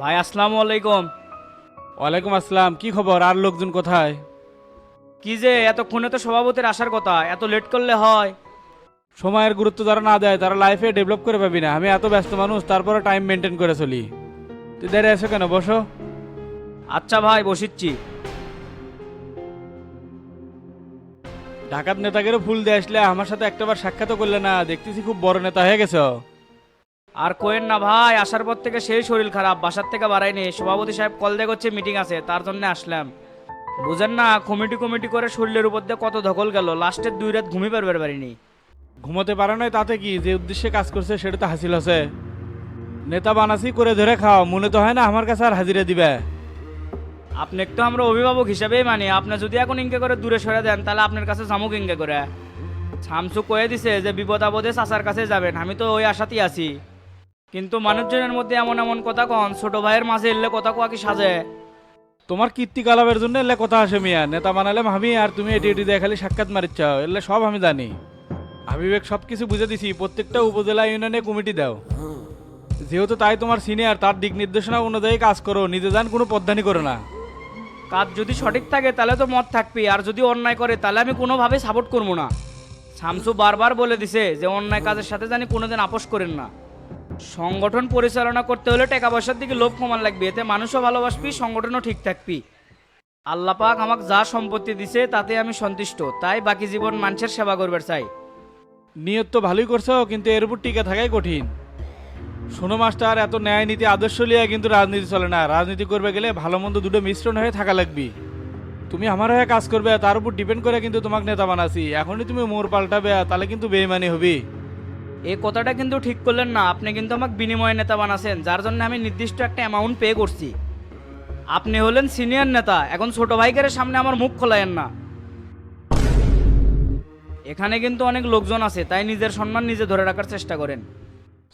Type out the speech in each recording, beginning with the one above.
ভাই আসসালামু আলাইকুম। ওয়ালাইকুম আসসালাম কি খবর? আর লোকজন কোথায়? কি যে এতক্ষণে তো সভাপতির আসার কথা এত লেট করলে হয়। সময়ের গুরুত্ব যারা না দেয় তারা লাইফে ডেভেলপ করে পাবি না। আমি এত ব্যস্ত মানুষ তারপরে টাইম মেনটেন করে চলি। তুই দেরি এসো কেন? বসো। আচ্ছা ভাই বসিচ্ছি। ঢাকার নেতাদেরও ফুল দিয়ে আসলে আমার সাথে একটাবার সাক্ষাৎ করলে না দেখতেছি খুব বড় নেতা হয়ে গেছো। আর কোয়েন না ভাই আসার পর থেকে সেই শরীর খারাপ বাসার থেকে বাড়াইনি সভাপতি সাহেব কল দিয়ে করছে মিটিং আছে তার জন্য আসলাম। বুঝেন না কমিটি কমিটি করে শরীরের উপর দিয়ে কত ধকল গেল লাস্টের দুই রাত ঘুমি পারবার পারিনি। ঘুমোতে পারে নাই তাতে কি যে উদ্দেশ্যে কাজ করছে সেটা তো হাসিল আছে। নেতা বানাসি করে ধরে খাও মনে তো হয় না আমার কাছে আর হাজিরা দিবে। আপনি তো আমরা অভিভাবক হিসেবেই মানি আপনি যদি এখন ইঙ্কে করে দূরে সরে দেন তাহলে আপনার কাছে জামুক ইঙ্কে করে। শামসু কয়ে দিছে যে বিপদ আপদে চাচার কাছে যাবেন আমি তো ওই আশাতেই আছি। কিন্তু মানুষজনের মধ্যে এমন এমন কথা কন ছোট ভাইয়ের মাঝে এলে কথা কোয়া কি সাজে? তোমার কীর্তি কালাবের জন্য এলে কথা আসে মিয়া নেতা বানালে আমি আর তুমি এটি এটি দিয়ে খালি সাক্ষাৎ মারিচ্ছ এলে সব আমি জানি। হাবিবেক সব কিছু বুঝে দিছি প্রত্যেকটা উপজেলা ইউনিয়নে কমিটি দাও। যেহেতু তাই তোমার সিনিয়র তার দিক নির্দেশনা অনুযায়ী কাজ করো নিজে যান কোনো পদ্ধানি করো না। কাজ যদি সঠিক থাকে তাহলে তো মত থাকবি আর যদি অন্যায় করে তাহলে আমি কোনোভাবে সাপোর্ট করব না। শামসু বারবার বলে দিছে যে অন্যায় কাজের সাথে জানি কোনোদিন আপোষ করেন না। সংগঠন পরিচালনা করতে হলে টাকা পয়সার দিকে লোভ কমান লাগবে। এতে মানুষও ভালোবাসবি, সংগঠনও ঠিক থাকবি। আল্লাপাক আমাকে যা সম্পত্তি দিছে, তাতে আমি সন্তুষ্ট। তাই বাকি জীবন মানুষের সেবা করবার চাই। নিয়ত তো ভালোই করছ, কিন্তু এর উপর টিকে থাকাই কঠিন। শোনো, মাস্টার, এত ন্যায় নীতি, আদর্শ লিয়া কিন্তু রাজনীতি চলে না। রাজনীতি করবে গেলে ভালো মন্দ দুটো মিশ্রণ হয়ে থাকা লাগবে। তুমি আমার হয়ে কাজ করবে, তার উপর ডিপেন্ড করে কিন্তু তোমাকে নেতা বানাছি। এখনই তুমি মোর পাল্টাবে, তাহলে কিন্তু বেইমানি হবি। এই কথাটা কিন্তু ঠিক করলেন না। আপনি কিন্তু আমাকে বিনিময় নেতা বানাছেন, যার জন্য আমি নির্দিষ্ট একটা অ্যামাউন্ট পে করছি। আপনি হলেন সিনিয়র নেতা, এখন ছোট ভাইকারের সামনে আমার মুখ খোলায়েন না। এখানে কিন্তু অনেক লোকজন আছে, তাই নিজের সম্মান নিজে ধরে রাখার চেষ্টা করেন।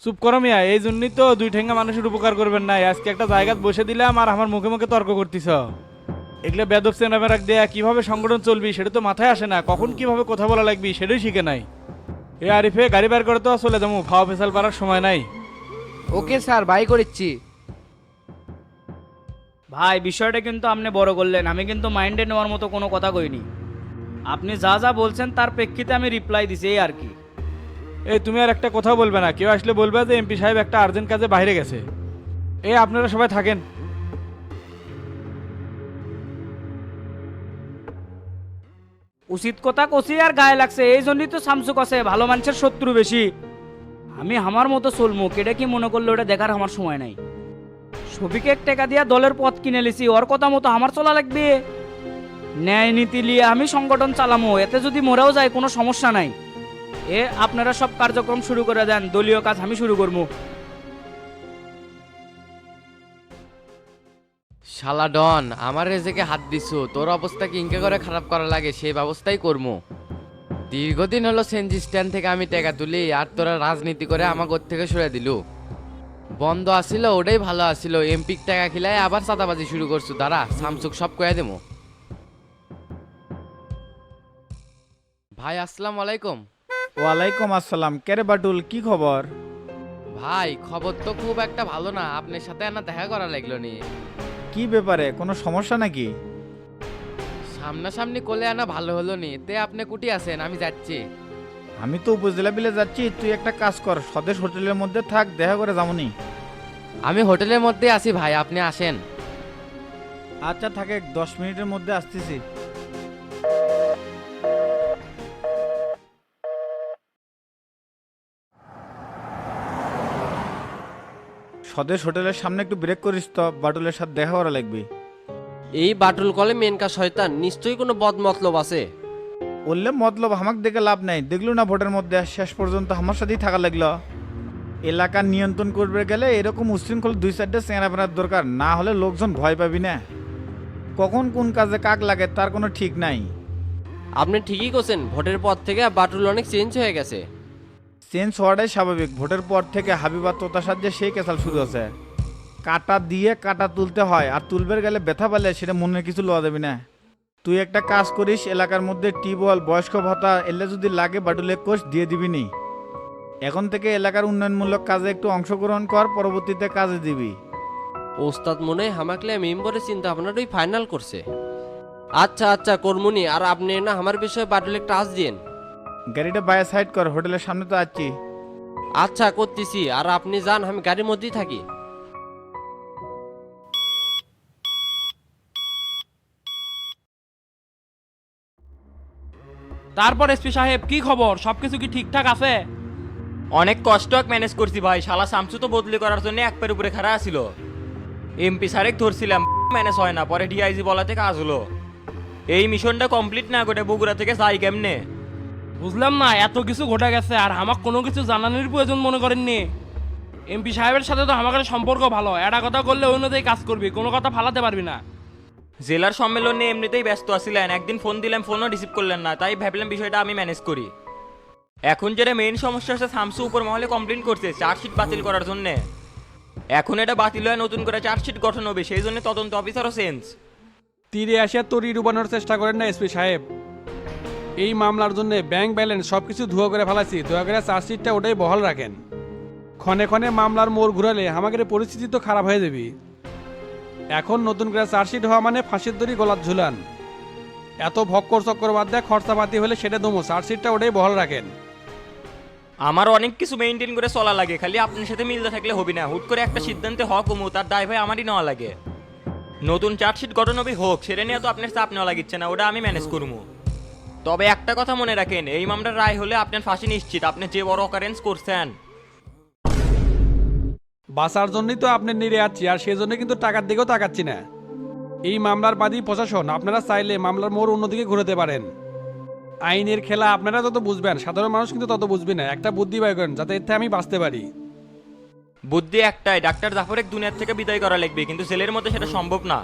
চুপ করো মিয়া, এই জন্যই তো দুই ঠেঙ্গা মানুষের উপকার করবেন না আজকে একটা জায়গায় বসে দিলাম আর আমার মুখে মুখে তর্ক করতিস। এগুলো বেদব সেনামে রাখ দেয়া কীভাবে সংগঠন চলবি, সেটা তো মাথায় আসে না। কখন কীভাবে কথা বলা লাগবি, সেটাই শিখে নাই। এ আরিফে গাড়ি বের করে তো চলে যাব। ফাওয়া ফেসাল পারার সময় নাই। ওকে স্যার বাই করেছি ভাই বিষয়টা কিন্তু আপনি বড় করলেন। আমি কিন্তু মাইন্ডে নেওয়ার মতো কোনো কথা কইনি। আপনি যা যা বলছেন তার প্রেক্ষিতে আমি রিপ্লাই দিছি এই আর কি। এই তুমি আর একটা কথা বলবে না। কেউ আসলে বলবে যে এমপি সাহেব একটা আর্জেন্ট কাজে বাইরে গেছে। এ আপনারা সবাই থাকেন। উচিত কথা কষি আর গায়ে লাগছে, এই জন্যই তো সামসুক আছে, ভালো মানুষের শত্রু বেশি। আমি আমার মতো চলমু কেটে কি মনে করল ওটা দেখার আমার সময় নাই। ছবিকে এক টাকা দিয়া দলের পথ কিনে লিছি, ওর কথা মতো আমার চলা লাগবে। ন্যায় নীতি লিয়ে আমি সংগঠন চালামো, এতে যদি মরেও যায় কোনো সমস্যা নাই। এ, আপনারা সব কার্যক্রম শুরু করে দেন, দলীয় কাজ আমি শুরু করব শালা ডন, আমার রেজেকে হাত দিছু, তোর অবস্থা কি ইনকে করে খারাপ করা লাগে সেই ব্যবস্থাই করব দীর্ঘদিন হলো সেনজি স্ট্যান্ড থেকে আমি টাকা তুলি, আর তোরা রাজনীতি করে আমার ঘর থেকে সরে দিলু। বন্ধ আসিল, ওটাই ভালো আসিল এমপিক টাকা খিলাই আবার চাঁদাবাজি শুরু করছু, দাঁড়া, সামসুক সব কয়ে দেবো। ভাই, আসসালাম আলাইকুম। ওয়ালাইকুম আসসালাম, কেরে বাটুল, কি খবর? ভাই খবর তো খুব একটা ভালো না। আপনার সাথে না দেখা করা লাগল নি। কি ব্যাপারে? কোনো সমস্যা নাকি? সামনাসামনি কোলে আনা ভালো হলো নি। তে আপনি কুটি আছেন আমি যাচ্ছি। আমি তো উপজেলা বিলে যাচ্ছি। তুই একটা কাজ কর স্বদেশ হোটেলের মধ্যে থাক দেখা করে যামনি। আমি হোটেলের মধ্যে আছি ভাই আপনি আসেন। আচ্ছা থাকে দশ মিনিটের মধ্যে আসতেছি। স্বদেশ হোটেলের সামনে একটু ব্রেক করিস তো বাটুলের সাথে দেখা করা লাগবে। এই বাটুল কলে মেন মেনকা শয়তান নিশ্চয়ই কোনো বদ মতলব আছে। বললে মতলব আমাকে দেখে লাভ নাই। দেখল না ভোটের মধ্যে শেষ পর্যন্ত আমার সাথেই থাকা লাগল? এলাকা নিয়ন্ত্রণ করবে গেলে এরকম উশৃঙ্খল দুই সাইডে চেঁড়া বেড়ার দরকার না হলে লোকজন ভয় পাবি না। কখন কোন কাজে কাক লাগে তার কোনো ঠিক নাই। আপনি ঠিকই করছেন ভোটের পর থেকে বাটুল অনেক চেঞ্জ হয়ে গেছে। চেঞ্জ হওয়াটাই স্বাভাবিক। ভোটের পর থেকে হাবিবা তোতার সাহায্যে সেই কেসাল শুরু আছে কাটা দিয়ে কাটা তুলতে হয়, আর তুলবের গেলে ব্যথা পেলে সেটা মনে কিছু লওয়া দেবি না। তুই একটা কাজ করিস, এলাকার মধ্যে টিউবওয়েল বয়স্ক ভাতা, এলে যদি লাগে বাটুলে কোষ দিয়ে দিবি নি। এখন থেকে এলাকার উন্নয়নমূলক কাজে একটু অংশগ্রহণ কর, পরবর্তীতে কাজে দিবি। ওস্তাদ মনে হয় হামাকলে মেম্বরের চিন্তা ভাবনাটাই ফাইনাল করছে। আচ্ছা আচ্ছা কর্মুনি, আর আপনি না আমার বিষয়ে বাটুল আস দিন গাড়িটা বাইরে সাইড কর হোটেলের সামনে তো আছি। আচ্ছা করতেছি। আর আপনি যান আমি গাড়ির মধ্যেই থাকি। তারপর এসপি সাহেব কি খবর? সবকিছু কি ঠিকঠাক আছে? অনেক কষ্ট ম্যানেজ করছি ভাই। শালা শামসু তো বদলি করার জন্য এক পের উপরে খাড়া ছিল এমপি সারেক ধরছিলাম ম্যানেজ হয় না। পরে ডিআইজি বলাতে কাজ হলো। এই মিশনটা কমপ্লিট না করে বগুড়া থেকে যাই কেমনে? বুঝলাম না এত কিছু ঘটে গেছে আর আমার কোনো কিছু জানানোর প্রয়োজন মনে করেননি। এমপি সাহেবের সাথে তো আমাদের সম্পর্ক ভালো একটা কথা করলে অন্যতেই কাজ করবি কোনো কথা ফালাতে পারবি না। জেলার সম্মেলন নিয়ে এমনিতেই ব্যস্ত আছিলেন একদিন ফোন দিলাম ফোনও রিসিভ করলেন না তাই ভাবলাম বিষয়টা আমি ম্যানেজ করি। এখন যেটা মেইন সমস্যা হচ্ছে শামসু উপর মহলে কমপ্লেন করছে চার্জশিট বাতিল করার জন্য। এখন এটা বাতিল হয় নতুন করে চার্জশিট গঠন হবে সেই জন্য তদন্ত অফিসারও চেঞ্জ তীরে আসিয়া তরি ডুবানোর চেষ্টা করেন না এসপি সাহেব। এই মামলার জন্য ব্যাংক ব্যালেন্স সব কিছু ধুয়া করে ফেলাছি দয়া করে চার্জশিটটা ওটাই বহাল রাখেন। ক্ষণে ক্ষণে মামলার মোড় ঘুরালে আমাদের পরিস্থিতি তো খারাপ হয়ে যাবে। এখন নতুন করে চার্জশিট হওয়া মানে ফাঁসির দড়ি গলার ঝুলান। এত ভক্কর চক্কর বাদ দেয় খরচাপাতি হলে সেটা দমো চার্জশিটটা ওটাই বহাল রাখেন। আমার অনেক কিছু মেনটেন করে চলা লাগে খালি আপনার সাথে মিলতে থাকলে হবে না। হুট করে একটা সিদ্ধান্তে হক কমু তার দায় ভাই আমারই নেওয়া লাগে। নতুন চার্জশিট গঠন হবে হোক সেটা নিয়ে তো আপনার চাপ নেওয়া লাগিচ্ছে না ওটা আমি ম্যানেজ করব তবে একটা কথা মনে রাখেন এই মামলার রায় হলে আপনার ফাঁসি নিশ্চিত। আপনি যে বড় অকারেন্স করছেন। বাঁচার জন্যই তো আপনি নিরে আছি আর সেই জন্য কিন্তু টাকার দিকেও তাকাচ্ছি না। এই মামলার বাদী প্রশাসন আপনারা চাইলে মামলার মোড় অন্যদিকে ঘুরাতে পারেন। আইনের খেলা আপনারা যত বুঝবেন সাধারণ মানুষ কিন্তু তত বুঝবে না। একটা বুদ্ধি বাই করেন যাতে এতে আমি বাঁচতে পারি। বুদ্ধি একটাই ডাক্তার জাফরেক দুনিয়ার থেকে বিদায় করা লাগবে কিন্তু ছেলের মধ্যে সেটা সম্ভব না।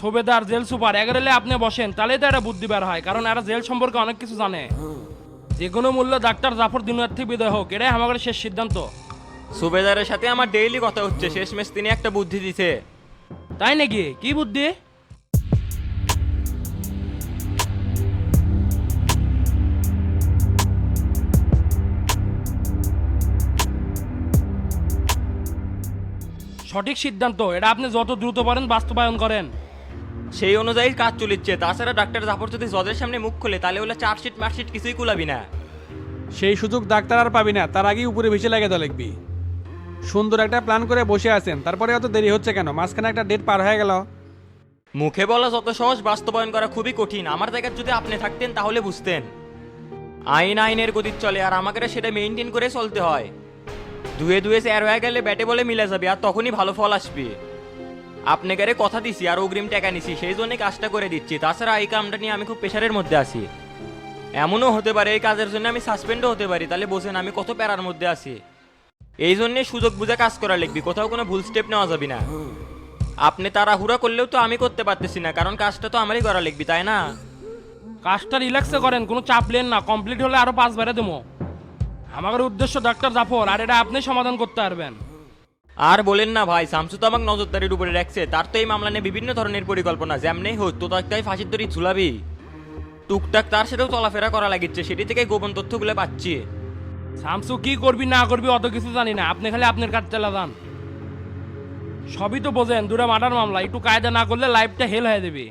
সুবেদার জেল সুপার এগারেলে আপনি বসেন তাহলেই তো একটা বুদ্ধি বের হয় কারণ এরা জেল সম্পর্কে অনেক কিছু জানে। যে কোনো মূল্য ডাক্তার জাফর দুনিয়ার থেকে বিদায় হোক এটাই আমাদের শেষ সিদ্ধান্ত। সুবেদারের সাথে আমার ডেইলি কথা হচ্ছে শেষমেশ তিনি একটা বুদ্ধি দিছে। তাই নাকি? কি বুদ্ধি? সঠিক সিদ্ধান্ত এটা আপনি যত দ্রুত পারেন বাস্তবায়ন করেন। সেই অনুযায়ী কাজ চলিচ্ছে। তাছাড়া ডাক্তার জাফর যদি জজের সামনে মুখ খোলে তাহলে ওলা চার্জশিট মার্কশিট কিছুই কুলাবি না। সেই সুযোগ ডাক্তার আর পাবি না। তার আগেই উপরে ভেসে লাগে লিখবি সুন্দর একটা প্ল্যান করে বসে আছেন। তারপরে অত দেরি হচ্ছে কেন? মাঝখানে একটা ডেট পার হয়ে গেল। মুখে বলা যত সহজ বাস্তবায়ন করা খুবই কঠিন। আমার জায়গায় যদি আপনি থাকতেন তাহলে বুঝতেন। আইন আইনের গতির চলে আর আমাকে সেটা মেনটেন করে চলতে হয়। দুয়ে দুয়ে চেয়ার হয়ে গেলে ব্যাটে বলে মিলে যাবে আর তখনই ভালো ফল আসবে। আপনাকে রে কথা দিছি আর অগ্রিম টাকা নিছি, সেই জন্যই কাজটা করে দিচ্ছি। তাছাড়া এই কামটা নিয়ে আমি খুব প্রেশারের মধ্যে আছি। এমনও হতে পারে এই কাজের জন্য আমি সাসপেন্ডও হতে পারি, তাহলে বোঝেন আমি কত প্যারার মধ্যে আছি। এই জন্যে সুযোগ বুঝে কাজ করা লিখবি, কোথাও কোনো ভুল স্টেপ নেওয়া যাবে না। আপনি তাড়াহুড়া করলেও তো আমি করতে পারতেছি না, কারণ কাজটা তো আমারই করা লিখবি, তাই না? কাজটা রিল্যাক্সে করেন, কোনো চাপ নেন না কমপ্লিট হলে আরও পাঁচ বেড়ে দেবো। আমাদের উদ্দেশ্য ডাক্তার জাফর, আর এটা আপনি সমাধান করতে পারবেন। আর বলেন না ভাই, শামসু তো আমাকে নজরদারির উপরে রাখছে। তার তো এই মামলা নিয়ে বিভিন্ন ধরনের পরিকল্পনা। যেমনি হোক, তো তাই ফাঁসির দড়ি ঝুলাবি। টুকটাক তার সাথেও চলাফেরা করা লাগিচ্ছে, সেটি থেকে গোপন তথ্যগুলো পাচ্ছি। শামসু, কি করবি, না করবি, অত কিছু জানি না। আপনি খালি আপনার কাজ চালা যান। সবই তো বোঝেন দূরে মার্ডার মামলা। একটু কায়দা না করলে লাইফটা হেল হয়ে যাবে।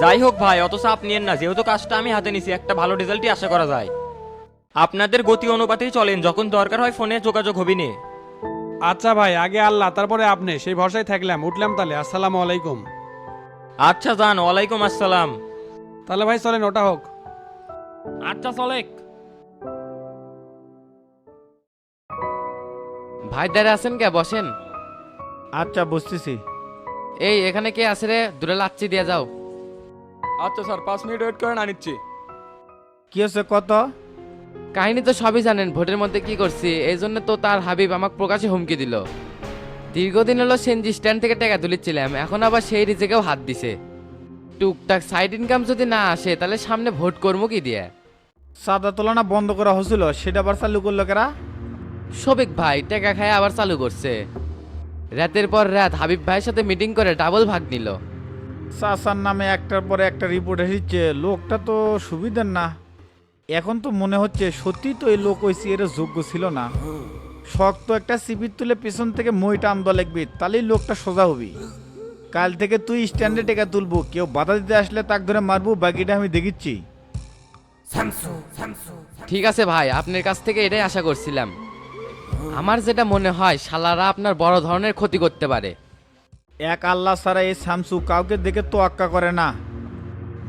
যাই হোক ভাই অত চাপ নিয়েন না। যেহেতু কাজটা আমি হাতে নিছি একটা ভালো রেজাল্টই আশা করা যায়। আপনাদের গতি অনুপাতেই চলেন যখন দরকার হয় ফোনে যোগাযোগ হবি নে। আচ্ছা ভাই আগে আল্লাহ তারপরে আপনি। সেই ভরসায় থাকলাম উঠলাম তাহলে। আসসালামু আলাইকুম। আচ্ছা যান ওয়ালাইকুম আসসালাম। তাহলে ভাই চলেন ওটা হোক। আচ্ছা চলেক। ভাই দাঁড়িয়ে আছেন কে? বসেন। আচ্ছা বুঝতেছি এই এখানে কে আছে রে? দূরে লাচ্ছি দিয়ে যাও। আচ্ছা স্যার পাঁচ মিনিট ওয়েট করেন আনিচ্ছি কি হচ্ছে কত? কাহিনী তো সবই জানেন ভোটের মধ্যে কি করছি এই জন্য তো তার হাবিব আমাকে প্রকাশে হুমকি দিল। দীর্ঘদিন হলো সেনজি স্ট্যান্ড থেকে টাকা তুলেছিলাম এখন আবার সেই রিজেকেও হাত দিছে। টুকটাক সাইড ইনকাম যদি না আসে তাহলে সামনে ভোট করব কি দিয়ে? সাদা তোলানা বন্ধ করা হয়েছিল সেটা আবার চালু করল কেরা? শফিক ভাই টাকা খায় আবার চালু করছে। রাতের পর রাত হাবিব ভাইয়ের সাথে মিটিং করে ডাবল ভাগ নিল। চাচার নামে একটার পরে একটা রিপোর্ট এসেছে। লোকটা তো সুবিধার না। এখন তো মনে হচ্ছে সত্যি তো এই লোক ওই সিয়ের যোগ্য ছিল না। শক্ত একটা সিপির তুলে পেছন থেকে মই টান লাগবি তাহলেই লোকটা সোজা হবি। কাল থেকে তুই স্ট্যান্ডে টেকা তুলবো কেউ বাধা দিতে আসলে তাক ধরে মারবো বাকিটা আমি দেখিচ্ছি। ঠিক আছে ভাই আপনার কাছ থেকে এটাই আশা করছিলাম। আমার যেটা মনে হয় শালারা আপনার বড় ধরনের ক্ষতি করতে পারে। এক আল্লাহ ছাড়া এই শামসু কাউকে দেখে তো আক্কা করে না।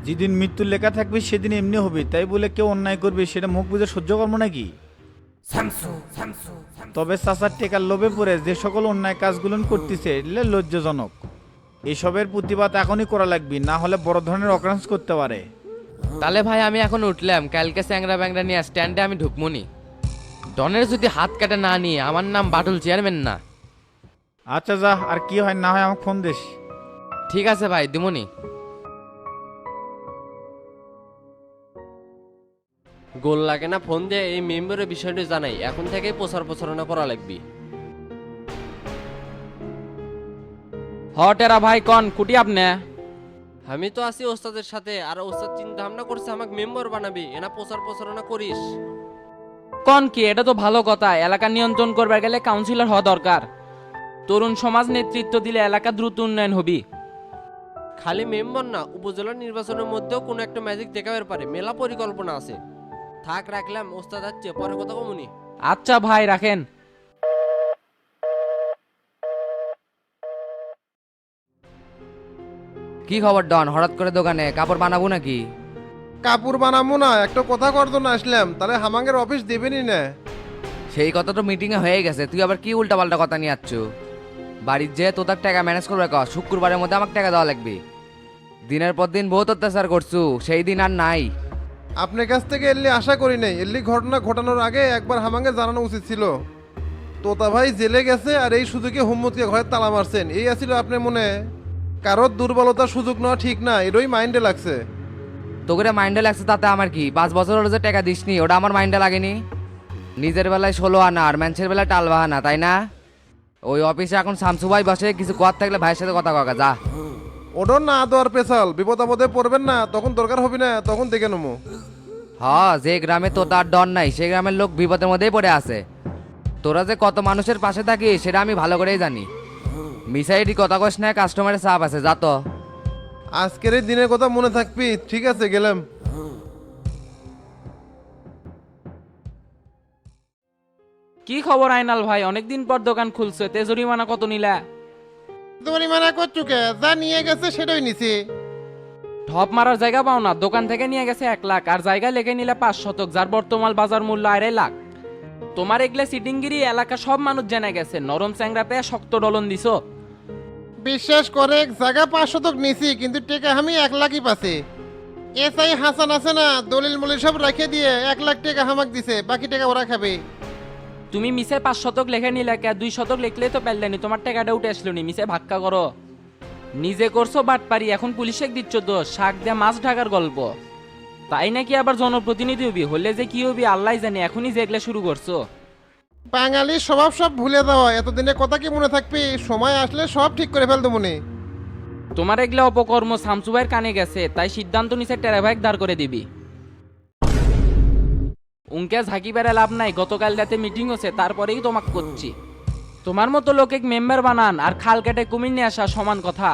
যেদিন মৃত্যুর লেখা থাকবে সেদিন এমনি হবে। তাই বলে কেউ অন্যায় করবে সেটা মুখ বুঝে সহ্য করব নাকি? তবে চাচার টেকার লোভে পড়ে যে সকল অন্যায় কাজগুলো করতেছে এগুলো লজ্জাজনক। এসবের প্রতিবাদ এখনই করা লাগবে না হলে বড় ধরনের অক্রান্স করতে পারে। তাহলে ভাই আমি এখন উঠলাম। কালকে স্যাংরা ব্যাংরা নিয়ে স্ট্যান্ডে আমি ঢুকমুনি। ডনের যদি হাত কাটে না নিয়ে আমার নাম বাটুল চেয়ারম্যান না। আচ্ছা যা আর কি হয় না হয় আমাকে ফোন দিস। ঠিক আছে ভাই দিমুনি। গোল লাগে না ফোন দিয়ে এই মেম্বারের বিষয়টি জানাই। এখন থেকেই প্রচার প্রচারণা করা লাগবে। হটেরা ভাই কন কুটি আপনি? আমি তো আছি ওস্তাদের সাথে আর ওস্তাদ চিন্তা ভাবনা করছে আমাকে মেম্বার বানাবি এনা প্রচার প্রচারণা করিস। কন কি এটা তো ভালো কথা এলাকা নিয়ন্ত্রণ করবার গেলে কাউন্সিলর হওয়া দরকার। তরুণ সমাজ নেতৃত্ব দিলে এলাকা দ্রুত উন্নয়ন হবি। খালি মেম্বার না উপজেলা নির্বাচনের মধ্যেও কোনো একটা ম্যাজিক দেখাবার পারে মেলা পরিকল্পনা আছে। থাক রাখলাম ওস্তাদ যাচ্ছে পরে কথা কমুনি আচ্ছা ভাই রাখেন। কি খবর ডন? হঠাৎ করে দোকানে কাপড় বানাবো নাকি? কাপড় বানাবো না একটা কথা করতো না আসলাম তাহলে হামাঙ্গের অফিস দেবেনি না সেই কথা তো মিটিংয়ে হয়ে গেছে তুই আবার কি উল্টাপাল্টা কথা নিয়ে আসছ? বাড়ির যে তোতার টাকা ম্যানেজ করবে ক শুক্রবারের মধ্যে আমাকে টাকা দেওয়া লাগবে। দিনের পর দিন বহুত অত্যাচার করছু সেই দিন আর নাই। আপনার কাছ থেকে এল্লি আশা করি নাই এল্লি ঘটনা ঘটানোর আগে একবার হামাঙ্গে জানানো উচিত ছিল। তোতা ভাই জেলে গেছে আর এই সুযোগে হোমমতকে ঘরে তালা মারছেন এই আছিল আপনার মনে? কারোর দুর্বলতার সুযোগ নেওয়া ঠিক না এরই মাইন্ডে লাগছে। তো করে মাইন্ডে লাগছে তাতে আমার কি? পাঁচ বছর হলো যে টাকা দিসনি ওটা আমার মাইন্ডে লাগেনি? নিজের বেলায় ষোলো আনা আর ম্যানসের বেলায় টাল বাহানা তাই না? ওই অফিসে এখন শামসু ভাই বসে কিছু কথা থাকলে ভাইয়ের সাথে কথা কাকা যা। ওডর না দেওয়ার পেশাল বিপদ আপদে পড়বেন না তখন দরকার হবে না তখন দেখে নেব। হ যে গ্রামে তো তার ডর নাই সেই গ্রামের লোক বিপদের মধ্যেই পড়ে আছে। তোরা যে কত মানুষের পাশে থাকিস সেটা আমি ভালো করেই জানি। মিসাইডি কথা কস না কাস্টমারের চাপ আছে যা তো। আজকের এই দিনের কথা মনে থাকবি? ঠিক আছে গেলাম। কি খবর আইনাল ভাই? অনেকদিন পর দোকান খুলছে তে জরিমানা কত নিলা? তোমার মানা করছু কে যা নিয়ে গেছে সেটাই নিছি। ঢপ মারার জায়গা পাও না দোকান থেকে নিয়ে গেছে এক লাখ আর জায়গা লেগে নিলে পাঁচ শতক যার বর্তমান বাজার মূল্য আড়াই লাখ। তোমার এগলে সিটিংগিরি এলাকা সব মানুষ জেনে গেছে নরম চ্যাংরা পেয়ে শক্ত ডলন দিছো। বিশ্বাস করে জায়গা পাঁচ শতক নিছি কিন্তু টেকা আমি এক লাখই পাচ্ছি। এসআই হাসান আছে না দলিল মলিল সব রেখে দিয়ে এক লাখ টাকা হামাক দিছে বাকি টাকা ওরা খাবে। তুমি মিসে পাঁচ শতক লেখে নিলে কে? দুই শতক লিখলে তো পারলেনি তোমার টাকাটা উঠে আসলো নি। মিসে ভাক্কা করো। নিজে করছ বাট পারি এখন পুলিশে দিচ্ছ তো শাক দিয়ে মাছ ঢাকার গল্প। তাই নাকি আবার জনপ্রতিনিধি হবি? হলে যে কি হবি আল্লাহ জানে। এখনই যেগুলা শুরু করছ। বাঙালি স্বভাব সব ভুলে দেওয়া এতদিনে কথা কি মনে থাকবি? সময় আসলে সব ঠিক করে ফেলতো মনে। তোমার এগুলা অপকর্ম শামসুভাইয়ের কানে গেছে। তাই সিদ্ধান্ত নিচে টেরাভাইক দাঁড় করে দিবি। উনকে ঝাঁকি বেড়ে লাভ নাই গতকাল রাতে মিটিং হচ্ছে তারপরেই তোমাকে করছি। তোমার মতো লোকে মেম্বার বানান আর খাল কেটে কুমির নিয়ে আসা সমান কথা।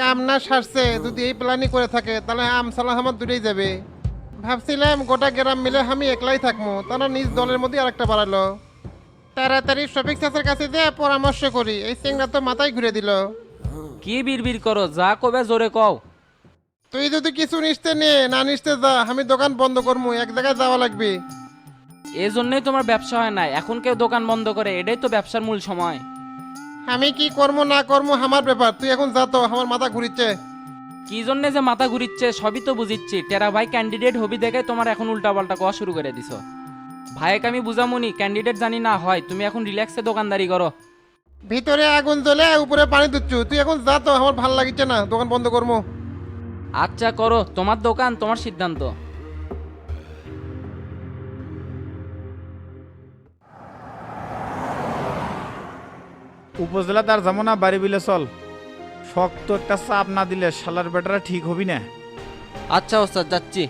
কাম না সারছে যদি এই প্ল্যানই করে থাকে তাহলে আমসালা আমার দূরেই যাবে। ভাবছিলাম গোটা গ্রাম মিলে আমি একলাই থাকব তারা নিজ দলের মধ্যে আরেকটা বাড়ালো। তাড়াতাড়ি শফিক চাষের কাছে যে পরামর্শ করি এই সিংরা তো মাথায় ঘুরে দিল। কি বিড়বিড় করো যা কবে জোরে কও। তুই যদি কিছু নিতে নে না নিতে যা আমি দোকান বন্ধ করব এক জায়গায় যাওয়া লাগবে। এই জন্যই তোমার ব্যবসা হয় না এখন কেউ দোকান বন্ধ করে এটাই তো ব্যবসার মূল সময়। আমি কি কর্ম না কর্ম আমার ব্যাপার তুই এখন যা তো আমার মাথা ঘুরিচ্ছে। কি জন্য যে মাথা ঘুরিচ্ছে সবই তো বুঝিচ্ছি টেরা ভাই ক্যান্ডিডেট হবি দেখে তোমার এখন উল্টাপাল্টা কোয়া শুরু করে দিছো। ভাইকে আমি বুঝামুনি ক্যান্ডিডেট জানি না হয় তুমি এখন রিল্যাক্সে দোকানদারি করো। ভিতরে আগুন জ্বলে উপরে পানি দিচ্ছু তুই এখন যা তো আমার ভালো লাগিচ্ছে না দোকান বন্ধ করব আচ্ছা করো। তোমার দোকান তোমার সিদ্ধান্ত। উপজেলা তার যাব না বাড়ি বিলে চল। শক্ত একটা চাপ না দিলে শালার বেটারা ঠিক হবি না। আচ্ছা ওস্তাদ যাচ্ছি।